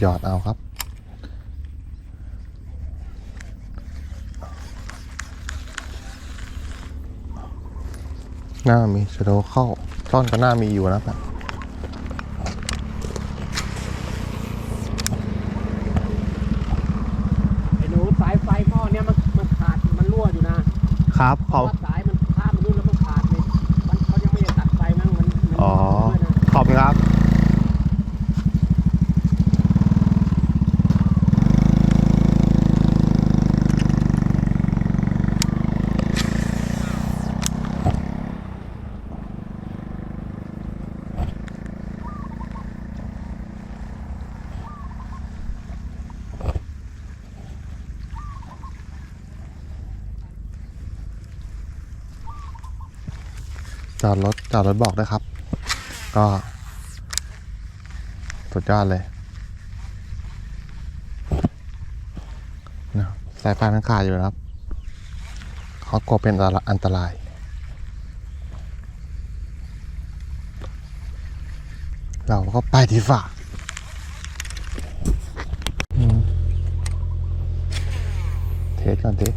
หยอดเอาครับ หน้ามีชโดเข้าซ่อนก็หน้ามีอยู่นะครับไอ้หนูสายไฟหม้อเนี้ยมันมันขาดมันรั่วอยู่นะครับเพเขาราะว่าสายมันข้ามมานู่นแล้วมันขาดเลยมันเขายังไม่ได้ตัดไฟมั้งมันมันอ๋อ ด้วยนะขอบคุณครับ จอดรถจอดรถบอกด้วยครับ ก็สุดยอดเลยนะสายไฟมันขาดอยู่นะครับเขากลัวเป็นอันตราย เราก็ไปดีฝ่าเทสก่อนดิ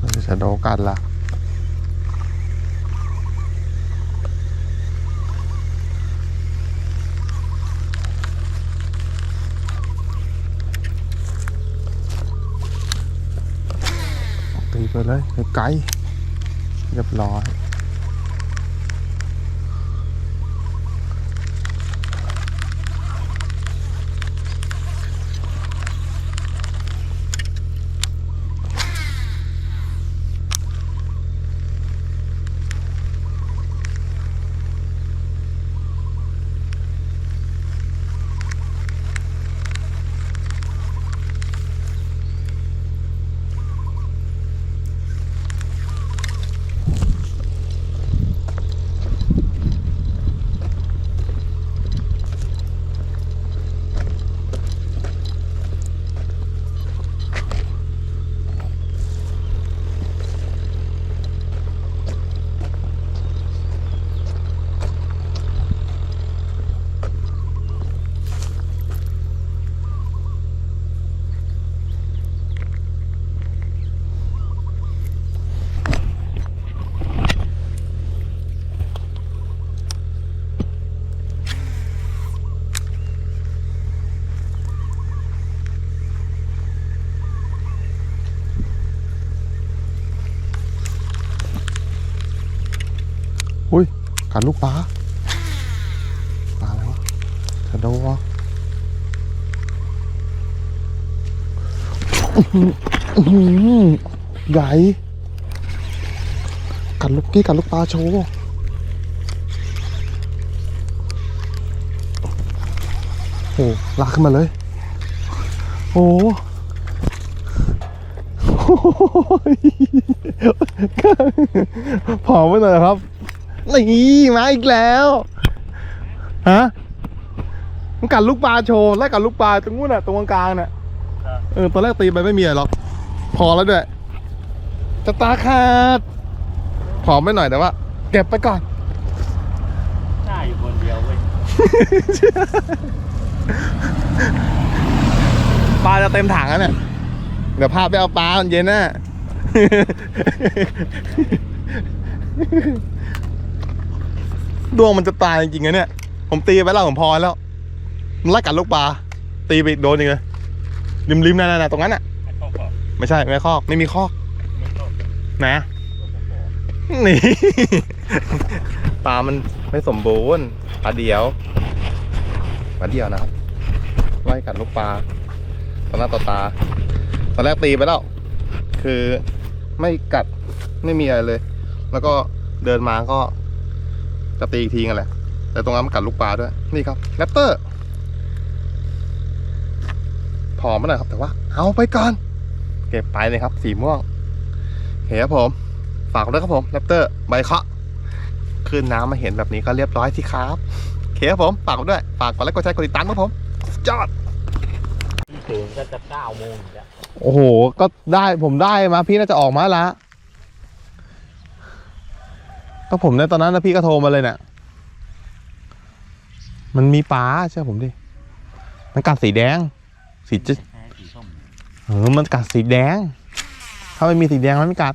มันจะโดน กันละตีไปเลยไกลๆเรียบร้อยอุ้ย กัดลูกปลาปลาอะไรวะชะโดวะใหญ่กัดลูกกี้กัดลูกปลาโชว์โอ้ลากขึ้นมาเลย โอ้โหโอ้ยผอมไปหน่อยครับ นี่มาอีกแล้วฮะมันกัดลูกปลาโชว์ไล่กัดลูกปลาตรงนู้นน่ะตรงกลางๆน่ะเออตอนแรกตีไปไม่มีอะไรหรอก พอแล้วด้วยจะตาขาดผอมไปหน่อยแต่ว่าเก็บไปก่อนหน้าอยู่คนเดียวเว้ยปลาจะเต็มถังแล้วเนี่ยเดี๋ยวพาไปเอาปลาตอนเย็นน่ะ ดวงมันจะตายจริงๆนะเนี่ย ผมตีไปแล้วผมพอแล้ว มันไล่กัดลูกปลา ตีไปอีกโดนอีกเลย ริมๆนั่นๆตรงนั้นอะ ไม่ใช่ไม่คอกไม่มีคอกนะนี่ปลามันไม่สมบูรณ์ปลาเดียวปลาเดียวนะครับไล่กัดลูกปลาต่อหน้าต่อตา ตอนแรกตีไปแล้ว คือไม่กัดไม่มีอะไรเลย แล้วก็เดินมาก็ จะตีอีกทีกันแหละ แต่ตรงนั้นมันกัดลูกปลาด้วย นี่ครับแรปเตอร์ผอมมาหน่อยครับ แต่ว่า เอาไปก่อน เก็บไปเลยครับ สีม่วงโอเคครับผม ฝากด้วยครับผมแรปเตอร์ใบเคาะขึ้นน้ำมาเห็นแบบนี้ก็เรียบร้อยสิครับโอเคครับผม ฝากไว้ด้วย ฝากกดไลค์กดแชร์กดติดตามครับผมสุดยอดตื่นก็จะเก้าโมงอยู่แล้วโอ้โห ก็ได้ผมได้มาพี่น่าจะออกมาแล้วละ ก็ผมเนี่ยตอนนั้นนะพี่ก็โทรมาเลยเนี่ยมันมีปลาเชื่อผมดิ มันกัดสีแดง สีจะแค่สีส้มเออมันกัดสีแดง ถ้าไม่มีสีแดงมันไม่กัด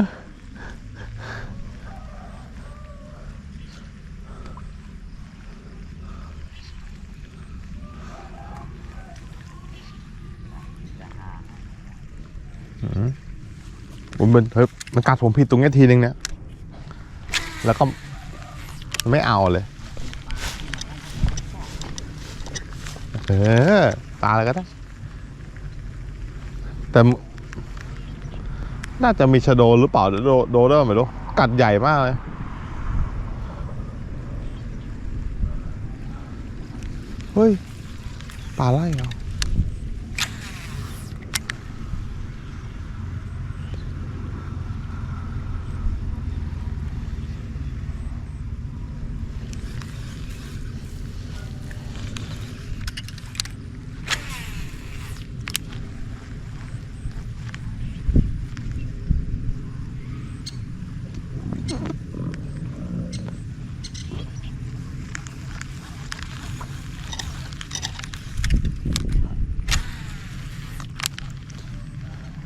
ม ผมมันเฮ้ยมันกัดผมผิดตรงนี้ทีนึงเนี่ย แล้วก็ไม่เอาเลย เออ ตาอะไรก็ได้ แต่ น่าจะมีชะโดหรือเปล่าหรือโดโดได้ไหม่รู้กัดใหญ่มากเลยเฮ้ยปลาไล่เหร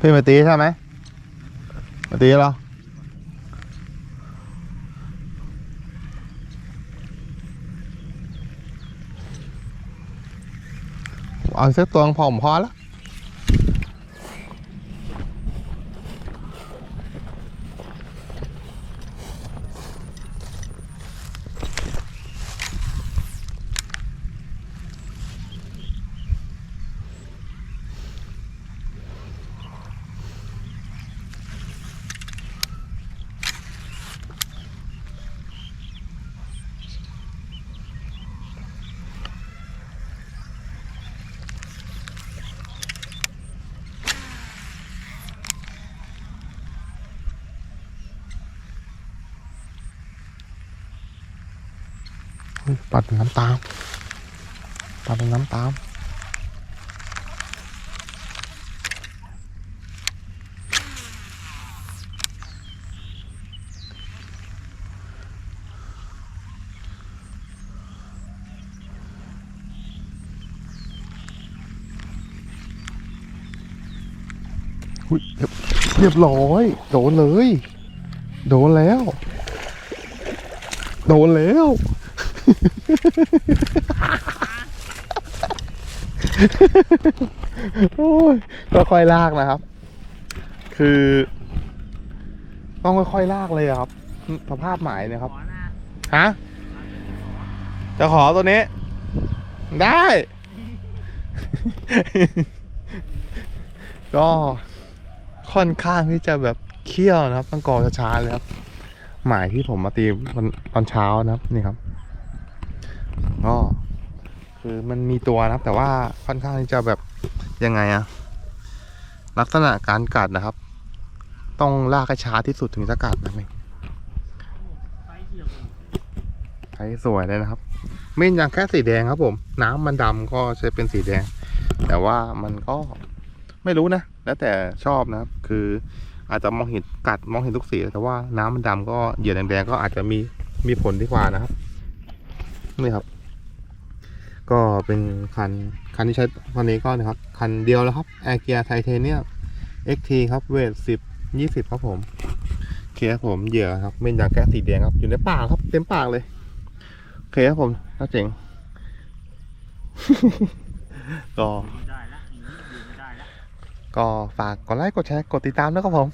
พี่มาตีใช่ไหมมาตีเหรอเอาสักตัวผมพอแล้ว ปัดเป็นน้ำตามปัดเป็นน้ำตามอุ๊ยเรียบเรียบร้อย โดนเลย โดนแล้ว โดนแล้ว โอ้ยค่อยลากนะครับ คือ ต้องค่อยๆลากเลยอะครับ สภาพหมายเนี่ยครับ ฮะ จะขอตัวนี้ ได้ ก็ค่อนข้างที่จะแบบเคี่ยวนะครับ ต้องกอช้าๆเลยครับ หมายที่ผมมาตีตอนเช้านะครับ นี่ครับ ก็คือมันมีตัวนะครับ แต่ว่าค่อนข้างที่จะแบบยังไงอะลักษณะการกัดนะครับ ต้องลากให้ช้าที่สุดถึงจะกัดนะนี่ไฟเขียวใช้สวยเลยนะครับเม่นยังแค่สีแดงครับผม น้ำมันดำก็ใช้เป็นสีแดง แต่ว่ามันก็ไม่รู้นะ แล้วแต่ชอบนะครับ คืออาจจะมองเห็นกัดมองเห็นทุกสีแต่ว่าน้ำมันดำก็เหยื่อแดงๆก็อาจจะมีมีผลที่กว่านะครับนี่ครับ ก็เป็นคันคันที่ใช้คันนี้ก็นะครับ คันเดียวแล้วครับแอร์เกียไทเทเนียม XT ครับเวทสิบยี่สิบครับผมเคครับผมเหยื่อครับเม่นยางแก๊สสีแดงครับ อยู่ในปากครับ เต็มปากเลยโอเคครับผมน่าเจ๋งก็ก็ฝากกดไลค์กดแชร์กดติดตามด้วยครับผม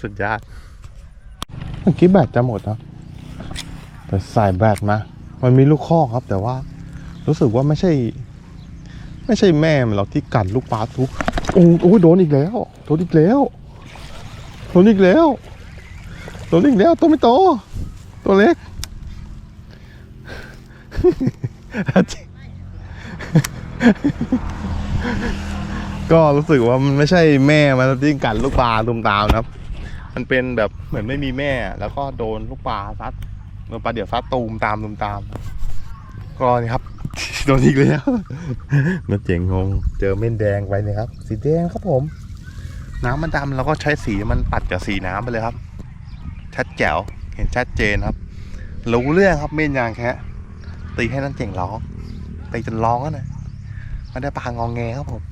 สุดยอดเมื่อกี้แบตจะหมดครับแต่ใส่แบตมา มันมีลูกข้อกครับ แต่ว่ารู้สึกว่าไม่ใช่ ไม่ใช่แม่มันหรอกที่กัดลูกปลาทุกโอ้โหโดนอีกแล้วโดนอีกแล้วโดนอีกแล้วโดนอีกแล้วตัวไม่โตตัวเล็กก็รู้สึกว่ามันไม่ใช่แม่มันที่กัดลูกปลาตุมตามนะครับ มันเป็นแบบเหมือนไม่มีแม่ แล้วก็โดนลูกปลาซัดโด นปลาเดี่ยวซัดตูมตามตูมตาม ก็นี่ครับโดนอีกแล้วน่าเจ๋งงง เจอเม่นแดงไปเนี่ยครับ สีแดงครับผม น้ำมันดำเราก็ใช้สีมันปัดกับสีน้ำไปเลยครับ ชัดแจ๋วเห็นชัดเจนครับรู้เรื่องครับเม่นยางแค่ตีให้นั่นเจ๋งร้องตีจนร้องนะไม่ได้ปลางองแงครับผม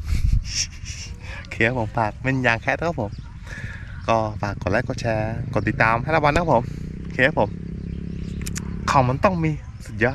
เคครับผมฝากเม่นยางแค่ครับผม ก็ฝากกดไลค์กดแชร์กดติดตามให้ระวันนะครับผมเคครับผม ขามันต้องมีสุดยอด